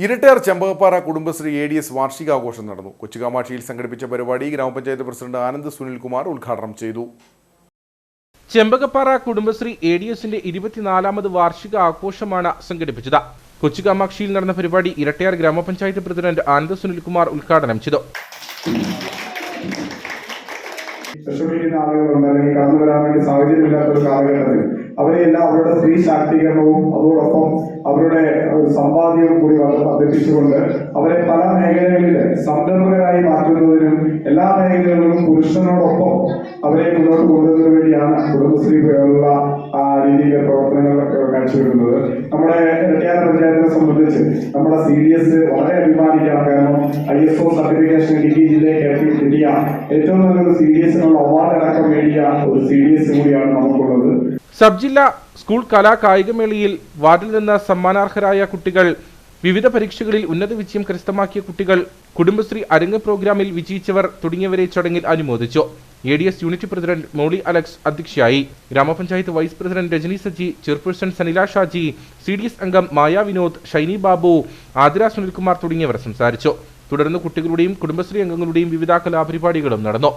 Irattayar Chempakappara Kudumbashree A D S വാർഷികാഘോഷം നടന്നു. കൊച്ചുകാമാക്ഷിയിൽ സംഘടിപ്പിച്ച പരിപാടി ഗ്രാമപഞ്ചായത്ത് പ്രസിഡന്റ് ആനന്ദ് സുനിൽകുമാർ ഉദ്ഘാടനം ചെയ്തു. ചെമ്പകപ്പാറ കുടുംബശ്രീ എ ഡി എസിന്റെ ഇരുപത്തിനാലാമത് വാർഷിക ആഘോഷമാണ് സംഘടിപ്പിച്ചത്. കൊച്ചുകാമാക്ഷിയിൽ നടന്ന പരിപാടി ഇരട്ടയാർ ഗ്രാമപഞ്ചായത്ത് പ്രസിഡന്റ് ആനന്ദ് സുനിൽകുമാർ ഉദ്ഘാടനം ചെയ്തു. വിഷമിക്കുന്ന ആളുകളുണ്ട് അല്ലെങ്കിൽ കടന്നു വരാൻ വേണ്ടി സാഹചര്യമില്ലാത്ത ഒരു കാലഘട്ടത്തിൽ അവരെ എല്ലാം അവരുടെ സ്ത്രീ ശാക്തീകരണവും അതോടൊപ്പം അവരുടെ സമ്പാദ്യവും കൂടി അഭ്യർത്ഥിച്ചുകൊണ്ട് അവരെ പല മേഖലകളിൽ സംരംഭകരായി മാറ്റുന്നതിനും എല്ലാ മേഖലകളിലും പുരുഷനോടൊപ്പം അവരെ മുന്നോട്ട് കൊണ്ടുവരുന്നതിനു വേണ്ടിയാണ് കുടുംബശ്രീ പോലുള്ള രീതിയിലെ പ്രവർത്തനങ്ങൾ കാഴ്ചവെക്കുന്നത് നമ്മുടെ കേരള പഞ്ചായത്തിനെ സംബന്ധിച്ച് നമ്മുടെ സി ഡി എസ് വളരെ അഭിമാനിക്കണം. കാരണം I S O certification Idukki ജില്ലയ്ക്ക് കിട്ടിയ ഏറ്റവും നല്ലൊരു സി ഡി എസിനുള്ള അവാർഡ് അടക്കം നേടിയ ഒരു സി ഡി എസ് കൂടിയാണ് നമുക്കുള്ളത്. സബ് ജില്ലാ സ്കൂൾ കലാ കായികമേളയിൽ വാർഡിൽ നിന്ന് സമ്മാനാർഹരായ കുട്ടികൾ വിവിധ പരീക്ഷകളിൽ ഉന്നത വിജയം കരസ്ഥമാക്കിയ കുട്ടികൾ കുടുംബശ്രീ അരങ്ങ് പ്രോഗ്രാമിൽ വിജയിച്ചവർ തുടങ്ങിയവരെ ചടങ്ങിൽ അനുമോദിച്ചു. A D S unit president Molly Alex അധ്യക്ഷയായി. ഗ്രാമപഞ്ചായത്ത് vice president Rajani Saji chairperson Sanila Shaji C D S അംഗം മായ വിനോദ് ഷൈനി ബാബു ആതിര സുനിൽകുമാർ തുടങ്ങിയവർ സംസാരിച്ചു. തുടർന്ന് കുട്ടികളുടെയും കുടുംബശ്രീ അംഗങ്ങളുടെയും വിവിധ കലാപരിപാടികളും നടന്നു.